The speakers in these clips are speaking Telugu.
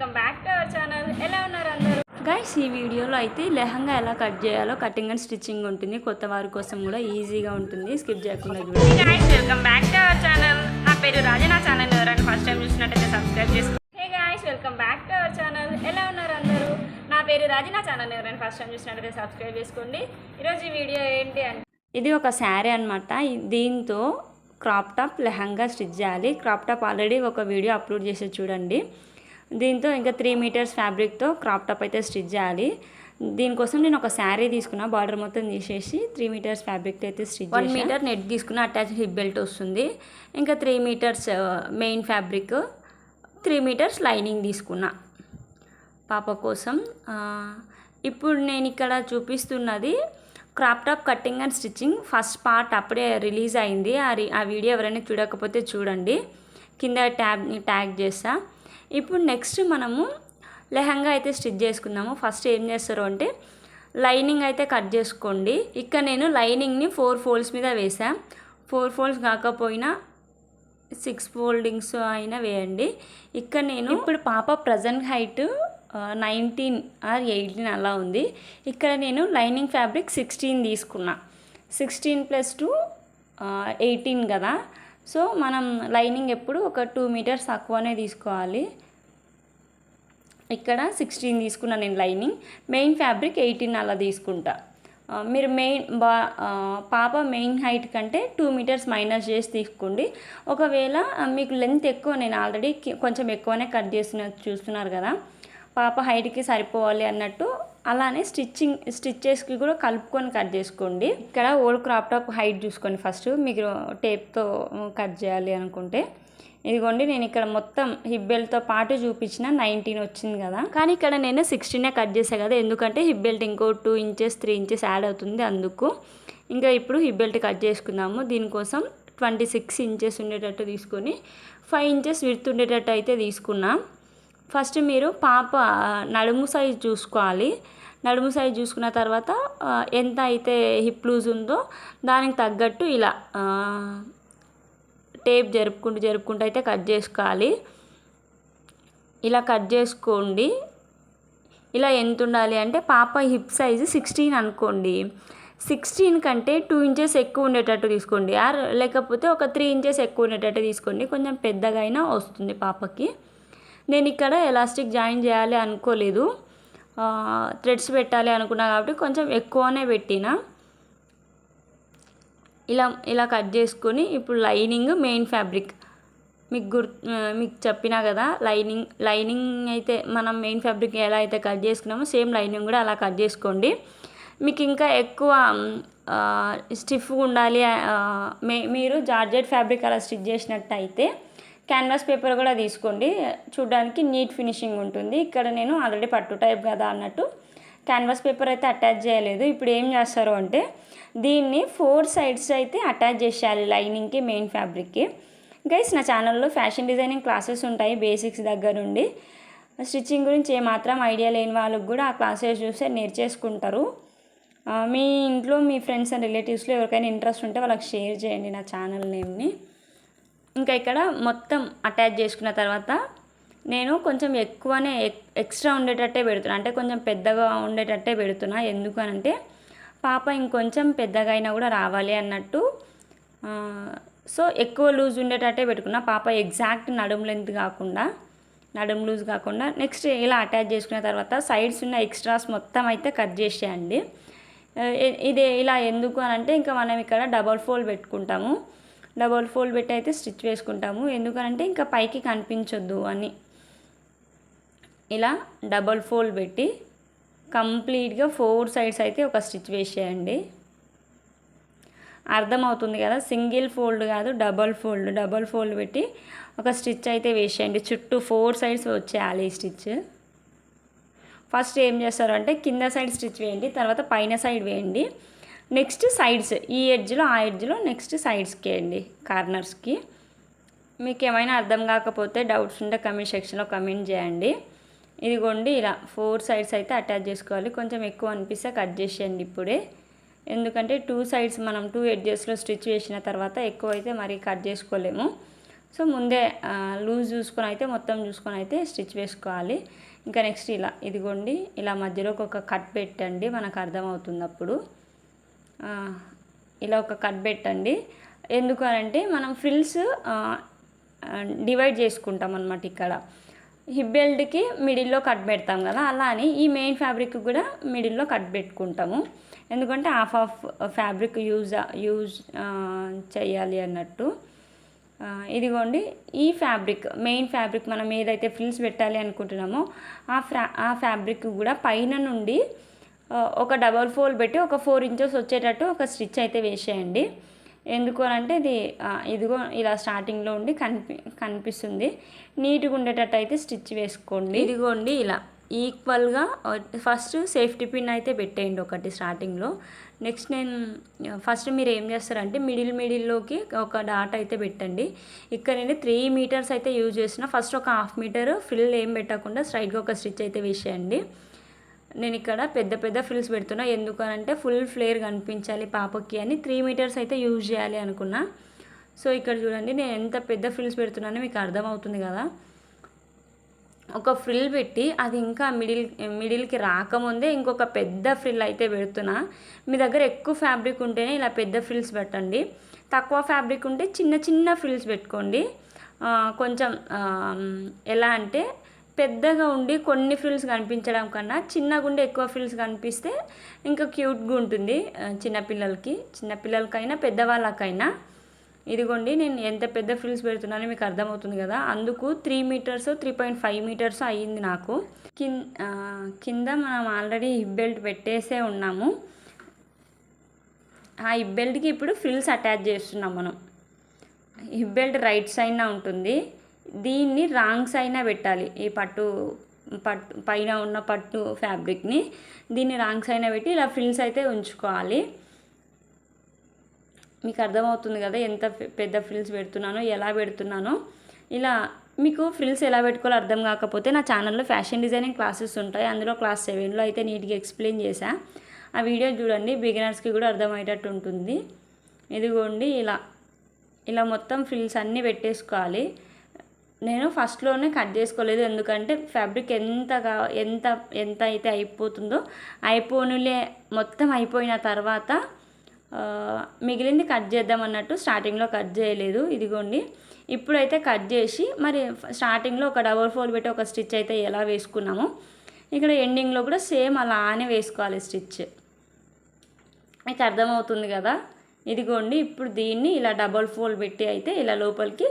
Welcome back to our channel. ఎలా ఉన్నారు అందరూ? గైస్ ఈ వీడియోలో అయితే లెహంగా ఎలా కట్ చేయాలో కటింగ్ అండ్ స్టిచ్చింగ్ ఉంటుంది. కొత్త వారి కోసం కూడా ఈజీగా ఉంటుంది. స్కిప్ చేయకుండా guys welcome back to our channel నా పేరు రాజా నా ఛానల్. ఎవరైనా ఫస్ట్ టైం చూసినట్టయితే సబ్స్క్రైబ్ చేసుకోండి hey guys welcome back to our channel ఎలా ఉన్నారు అందరూ? నా పేరు రాజీ నా ఛానల్. ఎవరైనా ఫస్ట్ టైం చూసినట్టయితే సబ్స్క్రైబ్ చేసుకోండి. ఈరోజు ఈ వీడియో ఏంటి అంటే ఇది ఒక శారీ అనమాట దీంతో క్రాప్ టాప్ లెహంగా స్టిచ్ చేయాలి. క్రాప్ టాప్ ఆల్రెడీ ఒక వీడియో అప్లోడ్ చేసి చూడండి. దీంతో ఇంకా త్రీ మీటర్స్ ఫ్యాబ్రిక్తో క్రాప్ టాప్ అయితే స్టిచ్ చేయాలి. దీనికోసం నేను ఒక శారీ తీసుకున్నా. బార్డర్ మొత్తం తీసేసి త్రీ మీటర్స్ ఫ్యాబ్రిక్తో అయితే స్టిచ్ వన్ మీటర్ నెట్ తీసుకున్న అటాచ్ హిప్ బెల్ట్ వస్తుంది. ఇంకా three metres main fabric three metres lining తీసుకున్నా. పాప కోసం ఇప్పుడు నేను ఇక్కడ చూపిస్తున్నది crop top cutting and stitching first part అప్పుడే రిలీజ్ అయింది. ఆ ఆ వీడియో ఎవరైనా చూడకపోతే చూడండి. కింద ట్యాబ్ని ట్యాగ్ చేస్తా ఇప్పుడు నెక్స్ట్ మనము లెహంగా అయితే స్టిచ్ చేసుకుందాము. ఫస్ట్ ఏం చేస్తారు అంటే లైనింగ్ అయితే కట్ చేసుకోండి. ఇక్కడ నేను లైనింగ్ని ఫోర్ ఫోల్డ్స్ మీద వేసా ఫోర్ ఫోల్డ్స్ కాకపోయినా సిక్స్ ఫోల్డింగ్స్ అయినా వేయండి. ఇక్కడ నేను ఇప్పుడు పాప present height nineteen or eighteen అలా ఉంది. ఇక్కడ నేను లైనింగ్ ఫ్యాబ్రిక్ సిక్స్టీన్ తీసుకున్నా. సిక్స్టీన్ ప్లస్ టూ ఎయిటీన్ కదా. సో మనం లైనింగ్ ఎప్పుడు ఒక టూ మీటర్స్ తక్కువనే తీసుకోవాలి. ఇక్కడ సిక్స్టీన్ తీసుకున్నా నేను లైనింగ్ మెయిన్ ఫ్యాబ్రిక్ ఎయిటీన్ అలా తీసుకుంటా. మీరు మెయిన్ బా పాప మెయిన్ హైట్ కంటే టూ మీటర్స్ మైనస్ చేసి తీసుకోండి. ఒకవేళ మీకు లెంత్ ఎక్కువ నేను ఆల్రెడీ కొంచెం ఎక్కువనే కట్ చేసిన చూస్తున్నారు కదా. పాప హైట్కి సరిపోవాలి అన్నట్టు అలానే స్టిచ్చింగ్ స్టిచ్చెస్కి కూడా కలుపుకొని కట్ చేసుకోండి. ఇక్కడ ఓల్డ్ క్రాప్ టాప్ హైట్ చూసుకోండి ఫస్ట్. మీకు టేప్తో కట్ చేయాలి అనుకుంటే. ఇదిగోండి నేను ఇక్కడ మొత్తం హిబ్బెల్ట్తో పాటు చూపించిన నైన్టీన్ వచ్చింది కదా. కానీ ఇక్కడ నేను సిక్స్టీనే కట్ చేసాను కదా. ఎందుకంటే హిబ్బెల్ట్ ఇంకో two inches three inches add అవుతుంది అందుకు. ఇంకా ఇప్పుడు హిబ్బెల్ట్ కట్ చేసుకుందాము. దీనికోసం ట్వంటీ సిక్స్ ఇంచెస్ ఉండేటట్టు తీసుకొని ఫైవ్ ఇంచెస్ విత్ ఉండేటట్టు అయితే తీసుకున్నాం. ఫస్ట్ మీరు పాప నడుము సైజ్ చూసుకోవాలి. నడుము సైజ్ చూసుకున్న తర్వాత ఎంత అయితే హిప్ లూజ్ ఉందో దానికి తగ్గట్టు ఇలా టేప్ జరుపుకుంటూ జరుపుకుంటూ అయితే కట్ చేసుకోవాలి. ఇలా కట్ చేసుకోండి. ఇలా ఎంత ఉండాలి అంటే పాప హిప్ సైజు సిక్స్టీన్ అనుకోండి. సిక్స్టీన్ కంటే టూ ఇంచెస్ ఎక్కువ ఉండేటట్టు తీసుకోండి. ఆర్ లేకపోతే ఒక త్రీ ఇంచెస్ ఎక్కువ ఉండేటట్టు తీసుకోండి. కొంచెం పెద్దగా అయినా వస్తుంది పాపకి. నేను ఇక్కడ ఎలాస్టిక్ జాయిన్ చేయాలి అనుకోలేదు. థ్రెడ్స్ పెట్టాలి అనుకున్నా కాబట్టి కొంచెం ఎక్కువనే పెట్టిన. ఇలా ఇలా కట్ చేసుకొని ఇప్పుడు లైనింగ్ మెయిన్ ఫ్యాబ్రిక్. మీకు గుర్ మీకు చెప్పినా కదా లైనింగ్ లైనింగ్ అయితే మనం మెయిన్ ఫ్యాబ్రిక్ ఎలా అయితే కట్ చేసుకున్నామో సేమ్ లైనింగ్ కూడా అలా కట్ చేసుకోండి. మీకు ఇంకా ఎక్కువ స్టిఫ్గా ఉండాలి మే మీరు జార్జెట్ ఫ్యాబ్రిక్ అలా స్టిచ్ చేసినట్టయితే క్యాన్వాస్ పేపర్ కూడా తీసుకోండి. చూడడానికి నీట్ ఫినిషింగ్ ఉంటుంది. ఇక్కడ నేను ఆల్రెడీ పట్టు టైప్ కదా అన్నట్టు క్యాన్వాస్ పేపర్ అయితే అటాచ్ చేయలేదు. ఇప్పుడు ఏం చేస్తారు అంటే దీన్ని ఫోర్ సైడ్స్ అయితే అటాచ్ చేసేయాలి లైనింగ్కి మెయిన్ ఫ్యాబ్రిక్కి. గైస్ నా ఛానల్లో ఫ్యాషన్ డిజైనింగ్ క్లాసెస్ ఉంటాయి బేసిక్స్ దగ్గర నుండి స్టిచ్చింగ్ గురించి ఏమాత్రం ఐడియా లేని వాళ్ళకి కూడా ఆ క్లాసెస్ చూస్తే నేర్చేసుకుంటారు. మీ ఇంట్లో మీ ఫ్రెండ్స్ అండ్ రిలేటివ్స్లో ఎవరికైనా ఇంట్రెస్ట్ ఉంటే వాళ్ళకి షేర్ చేయండి నా ఛానల్ నేమ్ని. ఇంకా ఇక్కడ మొత్తం అటాచ్ చేసుకున్న తర్వాత నేను కొంచెం ఎక్కువనే ఎక్- ఎక్స్ట్రా ఉండేటట్టే పెడుతున్నా. అంటే కొంచెం పెద్దగా ఉండేటట్టే పెడుతున్నా. ఎందుకు అనంటే పాప ఇంకొంచెం పెద్దగా అయినా కూడా రావాలి అన్నట్టు సో ఎక్కువ లూజ్ ఉండేటట్టే పెట్టుకున్నా. పాప ఎగ్జాక్ట్ నడుము లెంత్ కాకుండా నడుము లూజ్ కాకుండా నెక్స్ట్ ఇలా అటాచ్ చేసుకున్న తర్వాత సైడ్స్ ఉన్న ఎక్స్ట్రాస్ మొత్తం అయితే కట్ చేసేయండి. ఇది ఇలా ఎందుకు అని అంటే ఇంకా మనం ఇక్కడ డబల్ ఫోల్డ్ పెట్టుకుంటాము. డబల్ ఫోల్డ్ పెట్టి అయితే స్టిచ్ వేసుకుంటాము. ఎందుకంటే ఇంకా పైకి కనిపించొద్దు అని. ఇలా డబల్ ఫోల్డ్ పెట్టి కంప్లీట్గా ఫోర్ సైడ్స్ అయితే ఒక స్టిచ్ వేసేయండి. అర్థమవుతుంది కదా? సింగిల్ ఫోల్డ్ కాదు డబల్ ఫోల్డ్. డబల్ ఫోల్డ్ పెట్టి ఒక స్టిచ్ అయితే వేసేయండి. చుట్టూ ఫోర్ సైడ్స్ వచ్చేయాలి ఈ స్టిచ్. ఫస్ట్ ఏం చేస్తారు అంటే కింద సైడ్ స్టిచ్ వేయండి తర్వాత పైన సైడ్ వేయండి. నెక్స్ట్ సైడ్స్ ఈ ఎడ్జ్లో ఆ ఎడ్జ్లో నెక్స్ట్ సైడ్స్కి వేయండి కార్నర్స్కి. మీకు ఏమైనా అర్థం కాకపోతే డౌట్స్ ఉంటే కమెంట్ సెక్షన్లో కమెంట్ చేయండి. ఇదిగోండి ఇలా ఫోర్ సైడ్స్ అయితే అటాచ్ చేసుకోవాలి. కొంచెం ఎక్కువ అనిపిస్తే కట్ చేసేయండి ఇప్పుడే. ఎందుకంటే టూ సైడ్స్ మనం టూ ఎడ్జెస్లో స్టిచ్ వేసిన తర్వాత ఎక్కువ అయితే మరి కట్ చేసుకోలేము. సో ముందే లూజ్ చూసుకొని అయితే మొత్తం చూసుకొని అయితే స్టిచ్ వేసుకోవాలి. ఇంకా నెక్స్ట్ ఇలా ఇదిగోండి ఇలా మధ్యలోకి ఒక కట్ పెట్టండి మనకు అర్థమవుతుంది అప్పుడు. ఇలా ఒక కట్ పెట్టండి. ఎందుకు అంటే మనం ఫ్రిల్స్ డివైడ్ చేసుకుంటాం అనమాట ఇక్కడ. హిప్ బెల్ట్కి మిడిల్లో కట్ పెడతాం కదా అలా అని ఈ మెయిన్ ఫ్యాబ్రిక్ కూడా మిడిల్లో కట్ పెట్టుకుంటాము. ఎందుకంటే half of fabric use use చేయాలి అన్నట్టు. ఇదిగోండి ఈ ఫ్యాబ్రిక్ మెయిన్ ఫ్యాబ్రిక్ మనం ఏదైతే ఫ్రిల్స్ పెట్టాలి అనుకుంటున్నామో ఆ ఫ్రా ఆ ఫ్యాబ్రిక్ కూడా పైన నుండి ఒక డబల్ ఫోల్ పెట్టి ఒక ఫోర్ ఇంచెస్ వచ్చేటట్టు ఒక స్టిచ్ అయితే వేసేయండి. ఎందుకు అని అంటే ఇది ఇదిగో ఇలా స్టార్టింగ్లో ఉండి కనిపి కనిపిస్తుంది. నీట్గా ఉండేటట్టు అయితే స్టిచ్ వేసుకోండి. ఇదిగోండి ఇలా ఈక్వల్గా ఫస్ట్ సేఫ్టీ పిన్ అయితే పెట్టేయండి ఒకటి స్టార్టింగ్లో నెక్స్ట్ నేను ఫస్ట్ మీరు ఏం చేస్తారంటే మిడిల్ మిడిల్లోకి ఒక డాట్ అయితే పెట్టండి. ఇక్కడ నేను త్రీ మీటర్స్ అయితే యూజ్ చేసిన. ఫస్ట్ ఒక హాఫ్ మీటర్ ఫిల్ ఏం పెట్టకుండా స్ట్రైట్గా ఒక స్టిచ్ అయితే వేసేయండి. నేను ఇక్కడ పెద్ద పెద్ద ఫ్రిల్స్ పెడుతున్నా. ఎందుకు అంటే ఫుల్ ఫ్లేర్ కనిపించాలి పాపకి అని. త్రీ మీటర్స్ అయితే యూజ్ చేయాలి అనుకున్నా. సో ఇక్కడ చూడండి నేను ఎంత పెద్ద ఫ్రిల్స్ పెడుతున్నానో మీకు అర్థమవుతుంది కదా. ఒక ఫ్రిల్ పెట్టి అది ఇంకా మిడిల్ మిడిల్కి రాకముందే ఇంకొక పెద్ద ఫ్రిల్ అయితే పెడుతున్నా. మీ దగ్గర ఎక్కువ ఫ్యాబ్రిక్ ఉంటేనే ఇలా పెద్ద ఫ్రిల్స్ పెట్టండి. తక్కువ ఫ్యాబ్రిక్ ఉంటే చిన్న చిన్న ఫ్రిల్స్ పెట్టుకోండి. కొంచెం ఎలా అంటే పెద్దగా ఉండి కొన్ని ఫ్రిల్స్ కనిపించడం కన్నా చిన్నగా ఉండి ఎక్కువ ఫ్రిల్స్ కనిపిస్తే ఇంకా క్యూట్గా ఉంటుంది చిన్నపిల్లలకి. చిన్నపిల్లలకైనా పెద్దవాళ్ళకైనా. ఇదిగోండి నేను ఎంత పెద్ద ఫ్రిల్స్ పెడుతున్నానో మీకు అర్థమవుతుంది కదా. అందుకు three metres three point five metres అయ్యింది నాకు. కింద మనం ఆల్రెడీ హిప్ బెల్ట్ పెట్టేసే ఉన్నాము. ఆ హిప్ బెల్ట్కి ఇప్పుడు ఫ్రిల్స్ అటాచ్ చేస్తున్నాం మనం. హిప్ బెల్ట్ రైట్ సైడ్న ఉంటుంది. దీన్ని రాంగ్ సైడ్న పెట్టాలి. ఈ పట్టు పట్టు పైన ఉన్న పట్టు ఫ్యాబ్రిక్ని దీన్ని రాంగ్ సైడ్న పెట్టి ఇలా ఫ్రిల్స్ అయితే ఉంచుకోవాలి. మీకు అర్థమవుతుంది కదా ఎంత పెద్ద ఫ్రిల్స్ పెడుతున్నానో ఎలా పెడుతున్నానో. ఇలా మీకు ఫ్రిల్స్ ఎలా పెట్టుకోవాలో అర్థం కాకపోతే నా ఛానల్లో ఫ్యాషన్ డిజైనింగ్ క్లాసెస్ ఉంటాయి. అందులో క్లాస్ సెవెన్లో అయితే నీట్గా ఎక్స్ప్లెయిన్ చేశా. ఆ వీడియో చూడండి బిగినర్స్కి కూడా అర్థమయ్యేటట్టు ఉంటుంది. ఇదిగోండి ఇలా ఇలా మొత్తం ఫ్రిల్స్ అన్నీ పెట్టేసుకోవాలి. నేను ఫస్ట్లోనే కట్ చేసుకోలేదు. ఎందుకంటే ఫ్యాబ్రిక్ ఎంత కా- ఎంత ఎంత అయితే అయిపోతుందో అయిపోనులే మొత్తం అయిపోయిన తర్వాత మిగిలింది కట్ చేద్దాం అన్నట్టు స్టార్టింగ్లో కట్ చేయలేదు. ఇదిగోండి. ఇప్పుడైతే కట్ చేసి మరి స్టార్టింగ్లో ఒక డబల్ ఫోల్ పెట్టి ఒక స్టిచ్ అయితే ఎలా వేసుకున్నామో ఇక్కడ ఎండింగ్లో కూడా సేమ్ అలానే వేసుకోవాలి స్టిచ్ మీకు అర్థమవుతుంది కదా? ఇదిగోండి ఇప్పుడు దీన్ని ఇలా డబల్ ఫోల్డ్ పెట్టి అయితే ఇలా లోపలికి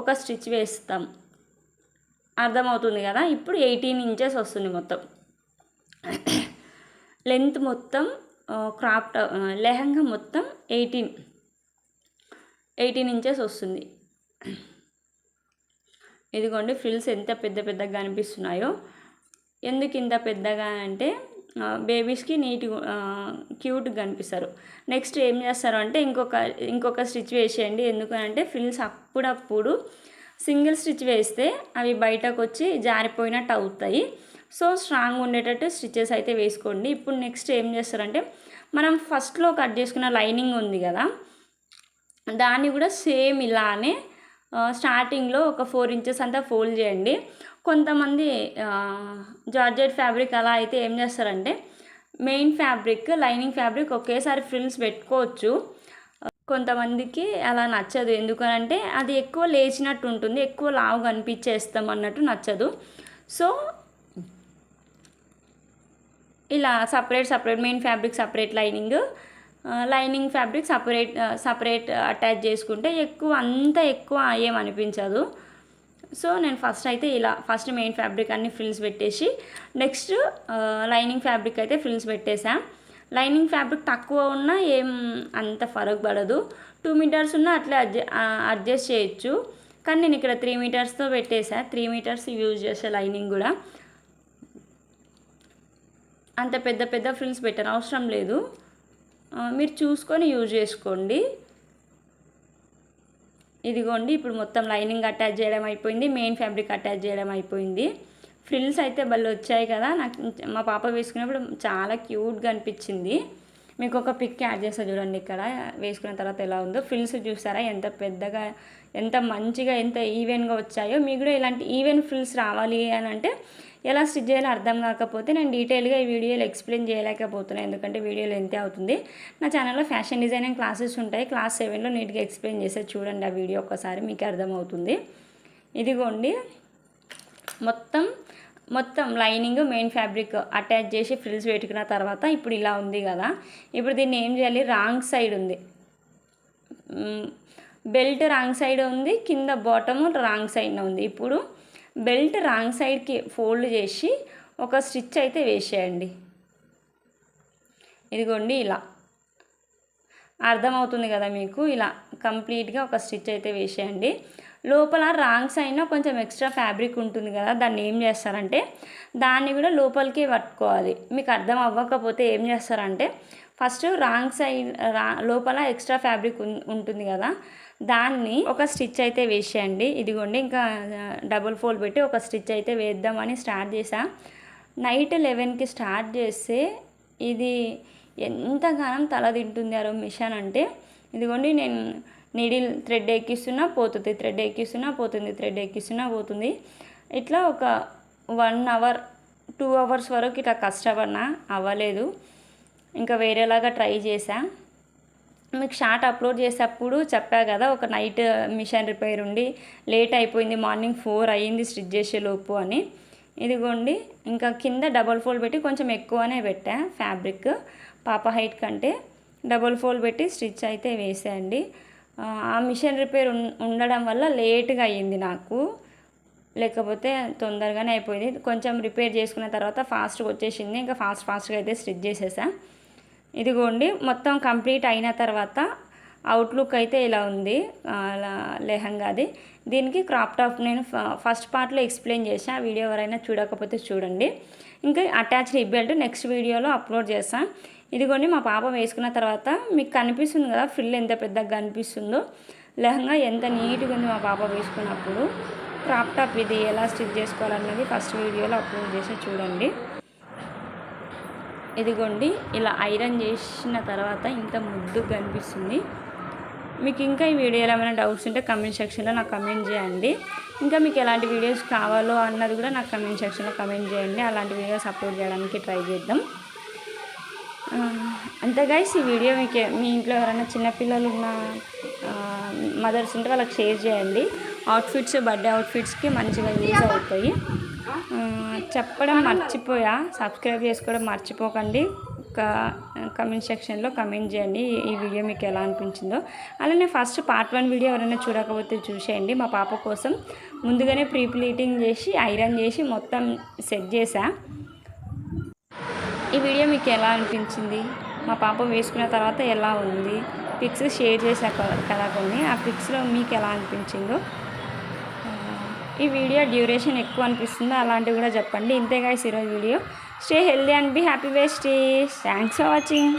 ఒక స్టిచ్ వేస్తాం. అర్థమవుతుంది కదా? ఇప్పుడు ఎయిటీన్ ఇంచెస్ వస్తుంది మొత్తం. లెంత్ మొత్తం క్రాప్ లెహంగా మొత్తం ఎయిటీన్ ఎయిటీన్ ఇంచెస్ వస్తుంది. ఇదిగోండి ఫ్రిల్స్ ఎంత పెద్ద పెద్దగా కనిపిస్తున్నాయో ఎందుకు ఇంత పెద్దగా అంటే బేబీస్కి నీట్ క్యూట్గా కనిపిస్తారు. నెక్స్ట్ ఏం చేస్తారు అంటే ఇంకొక ఇంకొక స్టిచ్ వేసేయండి. ఎందుకంటే ఫిల్స్ అప్పుడప్పుడు సింగిల్ స్టిచ్ వేస్తే అవి బయటకు వచ్చి జారిపోయినట్టు అవుతాయి. సో స్ట్రాంగ్ ఉండేటట్టు స్టిచెస్ అయితే వేసుకోండి. ఇప్పుడు నెక్స్ట్ ఏం చేస్తారంటే మనం ఫస్ట్లో కట్ చేసుకున్న లైనింగ్ ఉంది కదా దాన్ని కూడా సేమ్ ఇలానే స్టార్టింగ్లో ఒక ఫోర్ ఇంచెస్ అంతా ఫోల్డ్ చేయండి. కొంతమంది జార్జెట్ ఫ్యాబ్రిక్ అలా అయితే ఏం చేస్తారంటే మెయిన్ ఫ్యాబ్రిక్ లైనింగ్ ఫ్యాబ్రిక్ ఒకేసారి ఫ్రిల్స్ పెట్టుకోవచ్చు. కొంతమందికి అలా నచ్చదు. ఎందుకనంటే అది ఎక్కువ లేచినట్టు ఉంటుంది ఎక్కువ లావు కనిపించేస్తాం అన్నట్టు నచ్చదు. సో ఇలా separate separate main fabric separate lining lining fabric separate separate attach చేసుకుంటే ఎక్కువ అంత ఎక్కువ ఏమనిపించదు సో నేను ఫస్ట్ అయితే ఇలా ఫస్ట్ మెయిన్ ఫ్యాబ్రిక్ అన్ని ఫ్రిల్స్ పెట్టేసి నెక్స్ట్ లైనింగ్ ఫ్యాబ్రిక్ అయితే ఫ్రిల్స్ పెట్టేసా లైనింగ్ ఫ్యాబ్రిక్ తక్కువ ఉన్నా ఏం అంత ఫరక్ పడదు. టూ మీటర్స్ ఉన్నా అట్లా అడ్జస్ట్ చేయొచ్చు. కానీ నేను ఇక్కడ త్రీ మీటర్స్తో పెట్టేసా త్రీ మీటర్స్ యూజ్ చేసే లైనింగ్ కూడా. అంత పెద్ద పెద్ద ఫ్రిల్స్ పెట్టని అవసరం లేదు. మీరు చూసుకొని యూజ్ చేసుకోండి. ఇదిగోండి ఇప్పుడు మొత్తం లైనింగ్ అటాచ్ చేయడం అయిపోయింది మెయిన్ ఫ్యాబ్రిక్ అటాచ్ చేయడం అయిపోయింది. ఫ్రిల్స్ అయితే భలే వచ్చాయి కదా నాకు మా పాప వేసుకున్నప్పుడు చాలా క్యూట్గా అనిపించింది. మీకు ఒక పిక్ యాడ్ చేస్తా చూడండి ఇక్కడ వేసుకున్న తర్వాత ఎలా ఉందో. ఫ్రిల్స్ చూసారా ఎంత పెద్దగా ఎంత మంచిగా ఎంత ఈవెన్గా వచ్చాయో. మీకు కూడా ఇలాంటి ఈవెన్ ఫ్రిల్స్ రావాలి అని అంటే ఎలా స్టిచ్ చేయాలో అర్థం కాకపోతే నేను డీటెయిల్గా ఈ వీడియోలో ఎక్స్ప్లెయిన్ చేయలేకపోతున్నాను ఎందుకంటే వీడియోలో ఎంతే అవుతుంది. నా ఛానల్లో ఫ్యాషన్ డిజైనింగ్ క్లాసెస్ ఉంటాయి. క్లాస్ సెవెన్లో నీట్గా ఎక్స్ప్లెయిన్ చేస్తే చూడండి ఆ వీడియో ఒక్కసారి మీకు అర్థమవుతుంది. ఇదిగోండి. మొత్తం మొత్తం లైనింగ్ మెయిన్ ఫ్యాబ్రిక్ అటాచ్ చేసి ఫ్రిల్స్ పెట్టుకున్న తర్వాత ఇప్పుడు ఇలా ఉంది కదా. ఇప్పుడు దీన్ని ఏం చేయాలి? రాంగ్ సైడ్ ఉంది. బెల్ట్ రాంగ్ సైడ్ ఉంది కింద బాటము రాంగ్ సైడ్న ఉంది. ఇప్పుడు బెల్ట్ రాంగ్ సైడ్కి ఫోల్డ్ చేసి ఒక స్టిచ్ అయితే వేసేయండి. ఇదిగోండి ఇలా. అర్థమవుతుంది కదా మీకు? ఇలా కంప్లీట్గా ఒక స్టిచ్ అయితే వేసేయండి. లోపల రాంగ్ సైడ్లో కొంచెం ఎక్స్ట్రా ఫ్యాబ్రిక్ ఉంటుంది కదా దాన్ని ఏం చేస్తారంటే దాన్ని కూడా లోపలికి పట్టుకోవాలి. మీకు అర్థం అవ్వకపోతే ఏం చేస్తారంటే ఫస్ట్ రాంగ్ సైడ్ రా లోపల ఎక్స్ట్రా ఫ్యాబ్రిక్ ఉంటుంది కదా? దాన్ని ఒక స్టిచ్ అయితే వేసేయండి. ఇదిగోండి ఇంకా డబుల్ ఫోల్డ్ పెట్టి ఒక స్టిచ్ అయితే వేద్దామని స్టార్ట్ చేసా నైట్ లెవెన్కి స్టార్ట్ చేస్తే ఇది ఎంతగానం తల తింటుంది అరో మిషన్ అంటే. ఇదిగోండి నేను నీడిల్ థ్రెడ్ ఎక్కిస్తున్నా పోతుంది థ్రెడ్ ఎక్కిస్తున్నా పోతుంది థ్రెడ్ ఎక్కిస్తున్నా పోతుంది. ఇట్లా ఒక వన్ అవర్ టూ అవర్స్ వరకు ఇట్లా కష్టపడినా అవ్వలేదు. ఇంకా వేరేలాగా ట్రై చేశా. మీకు షార్ట్ అప్లోడ్ చేసేటప్పుడు చెప్పా కదా ఒక నైట్ మిషన్ రిపేర్ ఉండి లేట్ అయిపోయింది మార్నింగ్ ఫోర్ అయ్యింది స్టిచ్ చేసే లోపు అని. ఇదిగోండి ఇంకా కింద డబల్ ఫోల్డ్ పెట్టి కొంచెం ఎక్కువనే పెట్టా ఫ్యాబ్రిక్. పాప హైట్ కంటే డబల్ ఫోల్డ్ పెట్టి స్టిచ్ అయితే వేసేయండి. ఆ మిషన్ రిపేర్ ఉండడం వల్ల లేట్గా అయ్యింది నాకు. లేకపోతే తొందరగానే అయిపోయింది. కొంచెం రిపేర్ చేసుకున్న తర్వాత ఫాస్ట్గా వచ్చేసింది. ఇంకా ఫాస్ట్ ఫాస్ట్గా అయితే స్టిచ్ చేసేసా. ఇదిగోండి మొత్తం కంప్లీట్ అయిన తర్వాత అవుట్లుక్ అయితే ఇలా ఉంది లెహంగాది. దీనికి క్రాప్ టాప్ నేను ఫస్ట్ పార్ట్లో ఎక్స్ప్లెయిన్ చేసా ఆ వీడియో ఎవరైనా చూడకపోతే చూడండి. ఇంకా అటాచ్డ్ హిప్ బెల్ట్ నెక్స్ట్ వీడియోలో అప్లోడ్ చేస్తాను ఇదిగోండి మా పాప వేసుకున్న తర్వాత మీకు కనిపిస్తుంది కదా ఫిల్ ఎంత పెద్దగా కనిపిస్తుందో. లెహంగా ఎంత నీట్గా ఉంది మా పాప వేసుకున్నప్పుడు. క్రాప్ టాప్ ఇది ఎలా స్టిచ్ చేసుకోవాలన్నది ఫస్ట్ వీడియోలో అప్లోడ్ చేసి చూడండి. ఇదిగోండి ఇలా ఐరన్ చేసిన తర్వాత ఇంత ముద్దు కనిపిస్తుంది. మీకు ఇంకా ఈ వీడియోలో ఏమైనా డౌట్స్ ఉంటే కమెంట్ సెక్షన్లో నాకు కమెంట్ చేయండి. ఇంకా మీకు ఎలాంటి వీడియోస్ కావాలో అన్నది కూడా నాకు కమెంట్ సెక్షన్లో కమెంట్ చేయండి. అలాంటి వీడియోస్ అప్లోడ్ చేయడానికి ట్రై చేద్దాం. అంతే గైస్ ఈ వీడియో మీకు మీ ఇంట్లో ఎవరైనా చిన్నపిల్లలు ఉన్న మదర్స్ ఉంటే వాళ్ళకి షేర్ చేయండి. అవుట్ఫిట్స్ బర్త్డే అవుట్ఫిట్స్కి మంచిగా యూజ్ అవుతాయి. చెప్పడం మర్చిపోయా. సబ్స్క్రైబ్ చేసుకోవడం మర్చిపోకండి. కమెంట్ సెక్షన్లో కమెంట్ చేయండి ఈ వీడియో మీకు ఎలా అనిపించిందో. అలానే ఫస్ట్ పార్ట్ వన్ వీడియో ఎవరైనా చూడకపోతే చూసేయండి. మా పాప కోసం ముందుగానే ప్రీ ప్లీటింగ్ చేసి ఐరన్ చేసి మొత్తం సెట్ చేశా. ఈ వీడియో మీకు ఎలా అనిపించింది? మా పాప వేసుకున్న తర్వాత ఎలా ఉంది? పిక్స్ షేర్ చేసా కదా కొన్ని. ఆ పిక్స్లో మీకు ఎలా అనిపించిందో ఈ వీడియో డ్యూరేషన్ ఎక్కువ అనిపిస్తుందో అలాంటివి కూడా చెప్పండి. ఇంతేగా ఈరోజు video. Stay healthy and be happy waste thanks for watching